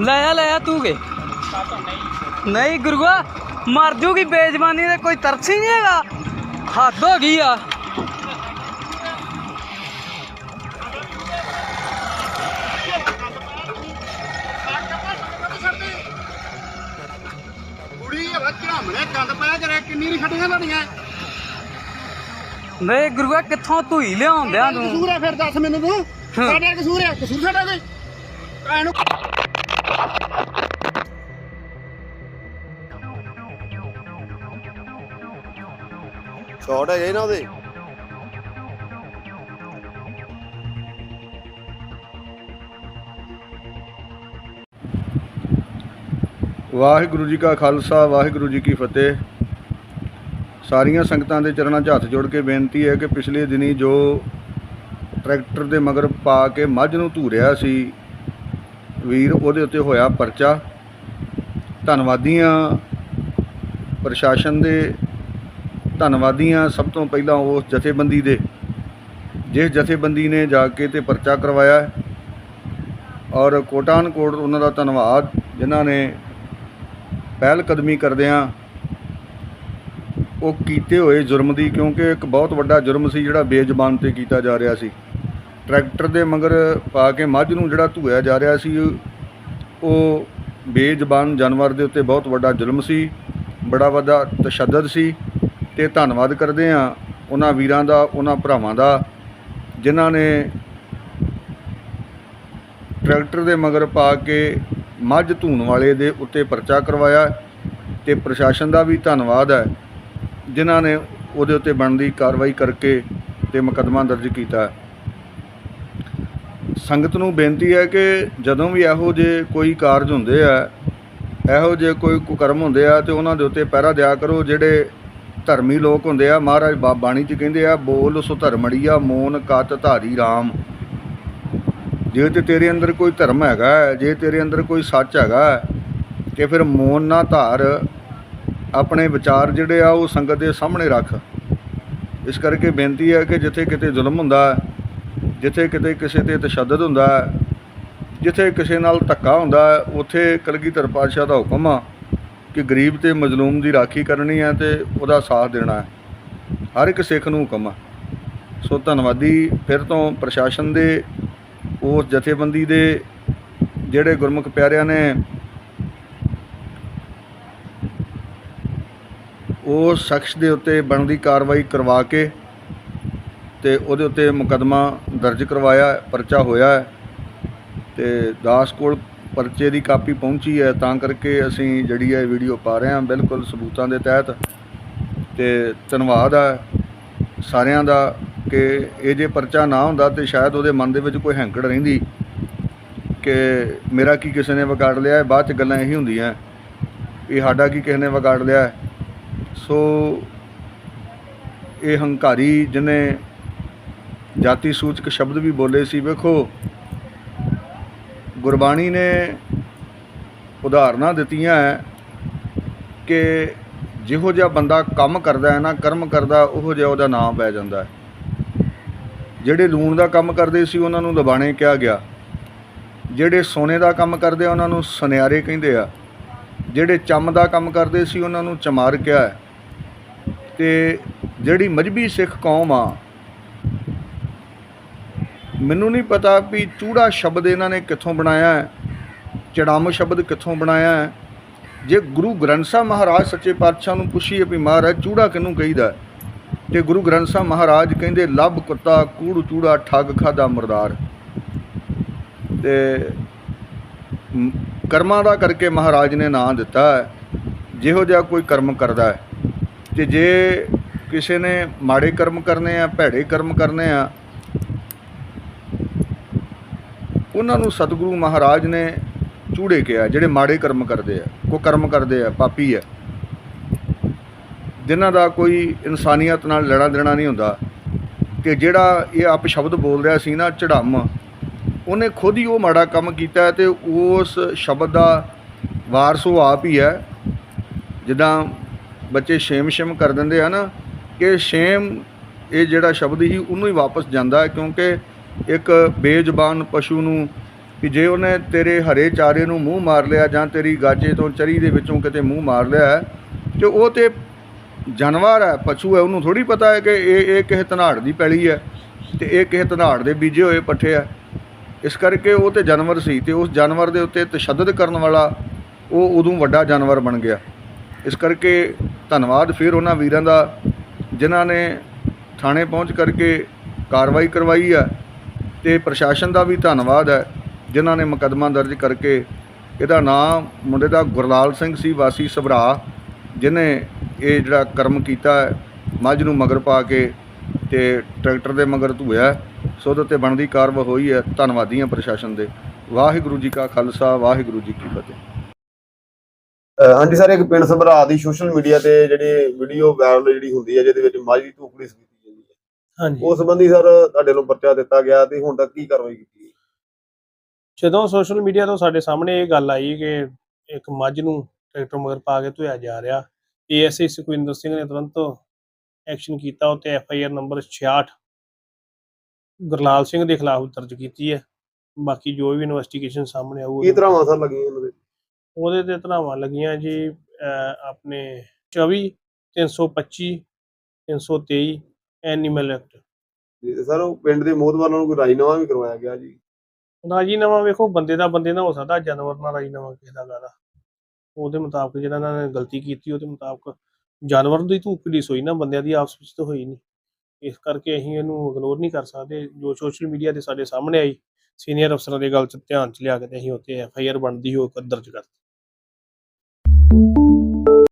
ਲੈ ਆ ਲੈ ਆ ਤੂੰ ਕੇ? ਨਹੀਂ ਗੁਰੂਆ ਮਰ ਜੂਗੀ ਬੇਜ਼ਬਾਨੀ ਤੇ ਕੋਈ ਤਰਸ ਹੀ ਨਹੀਂ ਹੈਗਾ। ਹੱਦ ਹੋ ਗਈ ਆ। ਕੁੜੀ ਹਵਾ ਝਾਮਣੇ ਗੰਦ ਪਿਆ ਕਰੇ ਕਿੰਨੀ ਨਹੀਂ ਖੱਟੀਆਂ ਤੁਹਾਡੀਆਂ? ਨਹੀਂ ਗੁਰੂਆ ਕਿੱਥੋਂ ਧੂਈ ਲਿਆਉਂਦਿਆਂ ਤੂੰ? ਕਸੂਰ ਹੈ ਫਿਰ ਦੱਸ ਮੈਨੂੰ ਤੂੰ। ਸਾਡਾ ਕਸੂਰ ਹੈ ਕਸੂਰ ਸਾਡਾ ਕੋਈ? ਐਨੂੰ ਸ਼ਾਰਟ ਹੈਗੇ ਨਾ ਉਹਦੇ ਵਾਹਿਗੁਰੂ ਜੀ ਕਾ ਖਾਲਸਾ, ਵਾਹਿਗੁਰੂ ਜੀ ਕੀ ਫਤਿਹ। ਸਾਰੀਆਂ ਸੰਗਤਾਂ ਦੇ ਚਰਨਾਂ 'ਚ ਹੱਥ ਜੋੜ ਕੇ ਬੇਨਤੀ ਹੈ ਕਿ ਪਿਛਲੇ ਦਿਨੀ ਜੋ ਟਰੈਕਟਰ ਦੇ ਮਗਰ ਪਾ ਕੇ ਮੱਝ ਨੂੰ ਧੂਰਿਆ ਸੀ ਵੀਰ, ਉਹਦੇ ਉੱਤੇ ਹੋਇਆ ਪਰਚਾ। ਧੰਨਵਾਦੀਆਂ ਪ੍ਰਸ਼ਾਸਨ ਦੇ ਧੰਨਵਾਦੀਆਂ ਸਭ ਤੋਂ ਪਹਿਲਾਂ ਉਸ ਜਥੇਬੰਦੀ ਦੇ, ਜਿਸ ਜਥੇਬੰਦੀ ਨੇ ਜਾ ਕੇ ਤੇ ਪਰਚਾ ਕਰਵਾਇਆ ਔਰ ਕੋਟਾਨ ਕੋਟ ਉਹਨਾਂ ਦਾ ਧੰਨਵਾਦ, ਜਿਨ੍ਹਾਂ ਨੇ ਪਹਿਲ ਕਦਮੀ ਕਰਦਿਆਂ ਉਹ ਕੀਤੇ ਹੋਏ ਜੁਰਮ ਦੀ, ਕਿਉਂਕਿ ਇੱਕ ਬਹੁਤ ਵੱਡਾ ਜੁਰਮ ਸੀ ਜਿਹੜਾ ਬੇਜ਼ਬਾਨ ਤੇ ਕੀਤਾ ਜਾ ਰਿਹਾ ਸੀ। ਟਰੈਕਟਰ ਦੇ ਮਗਰ ਪਾ ਕੇ ਮੱਝ ਨੂੰ ਜਿਹੜਾ ਧੂਇਆ ਜਾ ਰਿਹਾ ਸੀ, ਉਹ ਬੇਜ਼ਬਾਨ ਜਾਨਵਰ ਦੇ ਉੱਤੇ ਬਹੁਤ ਵੱਡਾ ਜ਼ੁਲਮ ਸੀ, ਬੜਾ ਵੱਡਾ ਤਸ਼ੱਦਦ ਸੀ ਤੇ ਧੰਨਵਾਦ ਕਰਦੇ ਆ ਉਹਨਾਂ ਵੀਰਾਂ ਦਾ, ਉਹਨਾਂ ਭਰਾਵਾਂ ਦਾ, ਜਿਨ੍ਹਾਂ ਨੇ ਟਰੈਕਟਰ ਦੇ ਮਗਰ ਪਾ ਕੇ ਮੱਝ ਧੂਣ ਵਾਲੇ ਦੇ ਉੱਤੇ ਪਰਚਾ ਕਰਵਾਇਆ ਤੇ ਪ੍ਰਸ਼ਾਸਨ ਦਾ ਵੀ ਧੰਨਵਾਦ ਹੈ, ਜਿਨ੍ਹਾਂ ਨੇ ਉਹਦੇ ਉੱਤੇ ਬਣਦੀ ਕਾਰਵਾਈ ਕਰਕੇ ਤੇ ਮੁਕੱਦਮਾ ਦਰਜ ਕੀਤਾ। ਸੰਗਤ ਨੂੰ ਬੇਨਤੀ ਹੈ ਕਿ ਜਦੋਂ ਵੀ ਇਹੋ ਜਿਹੇ ਕੋਈ ਕਾਰਜ ਹੁੰਦੇ ਆ ਇਹੋ ਜਿਹੇ ਕੋਈ ਕੁਕਰਮ ਹੁੰਦੇ ਆ ਤੇ ਉਹਨਾਂ ਦੇ ਉੱਤੇ ਪਹਿਰਾ ਦਿਆ ਕਰੋ ਜਿਹੜੇ ਧਰਮੀ ਲੋਕ ਹੁੰਦੇ ਆ ਮਹਾਰਾਜ ਬਾ- ਬਾਣੀ 'ਚ ਕਹਿੰਦੇ ਆ ਬੋਲ ਸੋ ਧਰਮੜੀਆ ਮੋਨ ਕਤ ਧਾਰੀ RAM ਜੇ ਤੇ ਤੇਰੇ ਅੰਦਰ ਕੋਈ ਧਰਮ ਹੈਗਾ ਹੈ, ਜੇ ਤੇਰੇ ਅੰਦਰ ਕੋਈ ਸੱਚ ਹੈਗਾ ਕਿ ਫਿਰ ਮੋਨ ਨਾ ਧਾਰ ਆਪਣੇ ਵਿਚਾਰ ਜਿਹੜੇ ਆ ਉਹ ਸੰਗਤ ਦੇ ਸਾਹਮਣੇ ਰੱਖ। ਇਸ ਕਰਕੇ ਬੇਨਤੀ ਹੈ ਕਿ ਜਿੱਥੇ ਕਿਤੇ ਜ਼ੁਲਮ ਹੁੰਦਾ ਜਿੱਥੇ ਕਿਤੇ ਕਿਸੇ ਤੇ ਤਸ਼ੱਦਦ ਹੁੰਦਾ ਹੈ, ਜਿੱਥੇ ਕਿਸੇ ਨਾਲ ਧੱਕਾ ਹੁੰਦਾ ਹੈ, ਉੱਥੇ ਕਲਗੀਧਰ ਪਾਤਸ਼ਾਹ ਦਾ ਹੁਕਮ ਆ ਕਿ ਗਰੀਬ ਤੇ ਮਜ਼ਲੂਮ ਦੀ ਰਾਖੀ ਕਰਨੀ ਹੈ ਤੇ ਉਹਦਾ ਸਾਥ ਦੇਣਾ ਹੈ। ਹਰ ਇੱਕ ਸਿੱਖ ਨੂੰ ਹੁਕਮ ਆ। ਸੋ ਧੰਨਵਾਦੀ ਫਿਰ ਤੋਂ ਪ੍ਰਸ਼ਾਸਨ ਦੇ ਉਸ ਜਥੇਬੰਦੀ ਦੇ ਜਿਹੜੇ ਗੁਰਮੁਖ ਪਿਆਰਿਆਂ ਨੇ ਉਹ ਸ਼ਖਸ ਦੇ ਉੱਤੇ ਬਣਦੀ ਕਾਰਵਾਈ ਕਰਵਾ ਕੇ ਤੇ ਉਹਦੇ ਉੱਤੇ ਮੁਕੱਦਮਾ ਦਰਜ ਕਰਵਾਇਆ, ਪਰਚਾ ਹੋਇਆ ਹੈ ਤੇ ਦਾਸ ਕੋਲ ਪਰਚੇ ਦੀ ਕਾਪੀ ਪਹੁੰਚੀ ਹੈ। ਤਾਂ ਕਰਕੇ ਅਸੀਂ ਜਿਹੜੀ ਹੈ ਵੀਡੀਓ ਪਾ ਰਹੇ ਹਾਂ। ਬਿਲਕੁਲ ਸਬੂਤਾਂ ਦੇ ਤਹਿਤ ਤੇ ਧੰਨਵਾਦ ਹੈ ਸਾਰਿਆਂ ਦਾ ਕਿ ਇਹ ਜੇ ਪਰਚਾ ਨਾ ਹੁੰਦਾ ਤੇ ਸ਼ਾਇਦ ਉਹਦੇ ਮਨ ਦੇ ਵਿੱਚ ਕੋਈ ਹੈਂਕੜ ਰਹਿੰਦੀ ਕਿ ਮੇਰਾ ਕੀ ਕਿਸੇ ਨੇ ਵਿਗਾੜ ਲਿਆ ਹੈ। ਬਾਅਦ ਚ ਗੱਲਾਂ ਇਹੀ ਹੁੰਦੀਆਂ ਇਹ ਸਾਡਾ ਕੀ ਕਿਸੇ ਨੇ ਵਿਗਾੜ ਲਿਆ ਸੋ ਇਹ ਹੰਕਾਰੀ ਜਿਹਨੇ ਜਾਤੀ ਸੂਚਕ ਸ਼ਬਦ ਵੀ ਬੋਲੇ ਸੀ, ਵੇਖੋ। ਗੁਰਬਾਣੀ ਨੇ ਉਦਾਹਰਨਾਂ ਦਿੱਤੀਆਂ ਹੈ ਕਿ ਜਿਹੋ ਜਿਹਾ ਬੰਦਾ ਕੰਮ ਕਰਦਾ ਹੈ ਨਾ, ਕਰਮ ਕਰਦਾ, ਉਹੋ ਜਿਹਾ ਉਹਦਾ ਨਾਮ ਪੈ ਜਾਂਦਾ ਹੈ। ਜਿਹੜੇ ਲੂਣ ਦਾ ਕੰਮ ਕਰਦੇ ਸੀ, ਉਹਨਾਂ ਨੂੰ ਲਬਾਣੇ ਕਿਹਾ ਗਿਆ। ਜਿਹੜੇ ਸੋਨੇ ਦਾ ਕੰਮ ਕਰਦੇ ਆ ਉਹਨਾਂ ਨੂੰ ਸੁਨਿਆਰੇ ਕਹਿੰਦੇ ਆ। ਜਿਹੜੇ ਚੰਮ ਦਾ ਕੰਮ ਕਰਦੇ ਸੀ, ਉਹਨਾਂ ਨੂੰ ਚਮਾਰ ਕਿਹਾ ਹੈ। ਤੇ ਜਿਹੜੀ ਮਜਬੀ ਸਿੱਖ ਕੌਮ ਆ ਮੈਨੂੰ ਨਹੀਂ ਪਤਾ ਵੀ ਚੂੜਾ ਸ਼ਬਦ ਇਹਨਾਂ ਨੇ ਕਿੱਥੋਂ ਬਣਾਇਆ ਹੈ, ਚੜਾਮ ਸ਼ਬਦ ਕਿੱਥੋਂ ਬਣਾਇਆ ਹੈ ਜੇ ਗੁਰੂ ਗ੍ਰੰਥ ਸਾਹਿਬ ਮਹਾਰਾਜ ਸੱਚੇ ਪਾਤਸ਼ਾਹ ਨੂੰ ਪੁੱਛੀਏ ਵੀ ਮਹਾਰਾਜ ਚੂੜਾ ਕਿਹਨੂੰ ਕਹੀਦਾ ਹੈ? ਤੇ ਗੁਰੂ ਗ੍ਰੰਥ ਸਾਹਿਬ ਮਹਾਰਾਜ ਕਹਿੰਦੇ, ਲੱਭ ਕੁੱਤਾ, ਕੂੜ, ਚੂੜਾ, ਠੱਗ, ਖਾਦਾ, ਮਰਦਾਰ ਤੇ ਕਰਮਾਂ ਦਾ ਕਰਕੇ ਮਹਾਰਾਜ ਨੇ ਨਾਂ ਦਿੱਤਾ ਹੈ ਜਿਹੋ ਜਿਹਾ ਕੋਈ ਕਰਮ ਕਰਦਾ ਹੈ, ਤੇ ਜੇ ਕਿਸੇ ਨੇ ਮਾੜੇ ਕਰਮ ਕਰਨੇ ਆ, ਭੈੜੇ ਕਰਮ ਕਰਨੇ ਆ ਉਹਨਾਂ ਨੂੰ ਸਤਿਗੁਰੂ ਮਹਾਰਾਜ ਨੇ ਚੂੜੇ ਕਿਹਾ, ਜਿਹੜੇ ਮਾੜੇ ਕਰਮ ਕਰਦੇ ਆ, ਕੋ ਕਰਮ ਕਰਦੇ ਆ, ਪਾਪੀ ਆ। ਜਿਨ੍ਹਾਂ ਦਾ ਕੋਈ ਇਨਸਾਨੀਅਤ ਨਾਲ ਲੈਣਾ ਦੇਣਾ ਨਹੀਂ ਹੁੰਦਾ, ਕਿ ਜਿਹੜਾ ਇਹ ਆਪ ਸ਼ਬਦ ਬੋਲ ਰਿਹਾ ਸੀ ਨਾ ਚੜਾਮ ਉਹਨੇ ਖੁਦ ਹੀ ਉਹ ਮਾੜਾ ਕੰਮ ਕੀਤਾ ਹੈ ਤੇ ਉਸ ਸ਼ਬਦ ਦਾ ਵਾਰਸ ਉਹ ਆਪ ਹੀ ਹੈ। ਜਿੱਦਾਂ ਬੱਚੇ ਸ਼ੇਮ ਸ਼ੇਮ ਕਰ ਦਿੰਦੇ ਆ ਨਾ, ਕਿ ਸ਼ੇਮ ਇਹ ਜਿਹੜਾ ਸ਼ਬਦ ਹੀ ਉਹਨੂੰ ਹੀ ਵਾਪਸ ਜਾਂਦਾ ਕਿਉਂਕਿ ਇੱਕ ਬੇਜ਼ੁਬਾਨ ਪਸ਼ੂ ਨੂੰ ਕਿ ਜੇ ਉਹਨੇ ਤੇਰੇ ਹਰੇ ਚਾਰੇ ਨੂੰ ਮੂੰਹ ਮਾਰ ਲਿਆ ਜਾਂ ਤੇਰੀ ਗਾਜੇ ਤੋਂ ਚਰੀ ਦੇ ਵਿੱਚੋਂ ਕਿਤੇ ਮੂੰਹ ਮਾਰ ਲਿਆ ਹੈ, ਤੇ ਉਹ ਤੇ ਜਾਨਵਰ ਹੈ ਪਸ਼ੂ ਹੈ ਉਹਨੂੰ ਥੋੜੀ ਪਤਾ ਹੈ ਕਿ ਇਹ ਇਹ ਕਿਸੇ ਧਨਾੜ ਦੀ ਪੈਲੀ ਹੈ ਤੇ ਇਹ ਕਿਸੇ ਧਨਾੜ ਦੇ ਬੀਜੇ ਹੋਏ ਪੱਠੇ ਆ ਇਸ ਕਰਕੇ ਉਹ ਤੇ ਜਾਨਵਰ ਸੀ ਤੇ ਉਸ ਜਾਨਵਰ ਦੇ ਉੱਤੇ ਤਸ਼ੱਦਦ ਕਰਨ ਵਾਲਾ ਉਹ ਉਦੋਂ ਵੱਡਾ ਜਾਨਵਰ ਬਣ ਗਿਆ। ਇਸ ਕਰਕੇ ਧੰਨਵਾਦ ਫਿਰ ਉਹਨਾਂ ਵੀਰਾਂ ਦਾ ਜਿਨ੍ਹਾਂ ਨੇ ਥਾਣੇ ਪਹੁੰਚ ਕਰਕੇ ਕਾਰਵਾਈ ਕਰਵਾਈ ਹੈ। ਤੇ ਪ੍ਰਸ਼ਾਸਨ ਦਾ ਵੀ ਧੰਨਵਾਦ ਹੈ, ਜਿਨ੍ਹਾਂ ਨੇ ਮੁਕੱਦਮਾ ਦਰਜ ਕਰਕੇ ਇਹਦਾ ਨਾਮ ਮੁੰਡੇ ਦਾ ਗੁਰਲਾਲ ਸਿੰਘ ਸੀ, ਵਾਸੀ ਸਭਰਾ ਜਿਨੇ ਇਹ ਜਿਹੜਾ ਕਰਮ ਕੀਤਾ ਹੈ, ਮੱਝ ਨੂੰ ਮਗਰ ਪਾ ਕੇ ਤੇ ਟਰੈਕਟਰ ਦੇ ਮਗਰ ਧੂਇਆ ਸੋ ਉਹਦੇ ਤੇ ਬਣਦੀ ਕਾਰਵਾਈ ਹੋਈ ਹੈ। ਧੰਨਵਾਦੀ ਹਾਂ ਪ੍ਰਸ਼ਾਸਨ ਦੇ। ਵਾਹਿਗੁਰੂ ਜੀ ਕਾ ਖਾਲਸਾ, ਵਾਹਿਗੁਰੂ ਜੀ ਕੀ ਫਤਿਹ। ਹਾਂਜੀ ਸਰ, ਇੱਕ ਪਿੰਡ ਸਭਰਾ ਦੀ ਸੋਸ਼ਲ ਮੀਡੀਆ ਤੇ ਜਿਹੜੀ ਵੀਡੀਓ ਵਾਇਰਲ ਜਿਹੜੀ ਹੁੰਦੀ ਹੈ, ਜਿਹਦੇ ਵਿੱਚ ਮਾਝ ਦੀ ਧੂਪੜੀ ਕੀਤੀ ਹਾਂਜੀ। ਉਸ ਸੰਬੰਧੀ ਸਰ ਤੁਹਾਡੇ ਨੂੰ ਪਰਚਾ ਦਿੱਤਾ ਗਿਆ ਤੇ ਹੁਣ ਤੱਕ ਕੀ ਕਾਰਵਾਈ ਕੀਤੀ ਹੈ ਜਦੋਂ ਸੋਸ਼ਲ ਮੀਡੀਆ ਤੋਂ ਸਾਡੇ ਸਾਹਮਣੇ ਇਹ ਗੱਲ ਆਈ ਕਿ ਇੱਕ ਮੱਝ ਨੂੰ ਟਰੈਕਟਰ ਮਗਰ ਪਾ ਕੇ ਧੋਇਆ ਜਾ ਰਿਹਾ ਏਐਸਆਈ ਸੁਖਵਿੰਦਰ ਸਿੰਘ ਨੇ ਤੁਰੰਤ ਐਕਸ਼ਨ ਕੀਤਾ ਉੱਤੇ F I R number 66 Gurlal Singh ਦੇ ਖਿਲਾਫ ਦਰਜ ਕੀਤੀ ਹੈ। ਬਾਕੀ ਜੋ ਵੀ ਇਨਵੈਸਟੀਗੇਸ਼ਨ ਸਾਹਮਣੇ ਆਊ ਕੀ ਤਰ੍ਹਾਂ ਸਰ ਲੱਗੀਆਂ ਇਹਨਾਂ ਦੇ? ਉਹਦੇ ਤੇ ਧਰਾਵਾਂ ਲੱਗੀਆਂ ਜੀ ਆਪਣੇ 24 325 323 ਐਨੀਮਲ ਐਕਟ ਜੀ ਸਰ ਉਹ ਪਿੰਡ ਦੇ ਮੋਹਦਵਾਰਾਂ ਨੂੰ ਕੋਈ ਰਾਜੀਨਾਮਾ ਵੀ ਕਰਵਾਇਆ ਗਿਆ ਜੀ? ਰਾਜੀਨਾਮਾ ਵੇਖੋ ਬੰਦੇ ਦਾ ਬੰਦੇ ਨਾਲ ਹੋ ਸਕਦਾ ਜਾਨਵਰ ਨਾਲ ਰਾਜੀਨਾਮਾ ਕਿਸੇ ਦਾ ਕਾਹਦਾ ਉਹਦੇ ਮੁਤਾਬਕ ਜਿਹੜਾ ਇਹਨਾਂ ਨੇ ਗਲਤੀ ਕੀਤੀ ਉਹਦੇ ਮੁਤਾਬਕ ਜਾਨਵਰ ਦੀ ਧੂਪ ਦੀ ਸੋਈ ਨਾ ਬੰਦਿਆਂ ਦੀ ਆਪਸ ਵਿੱਚ ਤਾਂ ਹੋਈ ਨਹੀਂ। ਇਸ ਕਰਕੇ ਅਸੀਂ ਇਹਨੂੰ ਇਗਨੋਰ ਨਹੀਂ ਕਰ ਸਕਦੇ। ਜੋ ਸੋਸ਼ਲ ਮੀਡੀਆ ਤੇ ਸਾਡੇ ਸਾਹਮਣੇ ਆਈ ਸੀਨੀਅਰ ਅਫਸਰਾਂ ਦੇ ਗੱਲ ਚ ਧਿਆਨ ਚ ਲਿਆ ਕੇ ਅਸੀਂ ਉੱਤੇ ਐਫ ਆਈ ਆਰ ਬਣਦੀ ਹੋ ਦਰਜ ਕਰ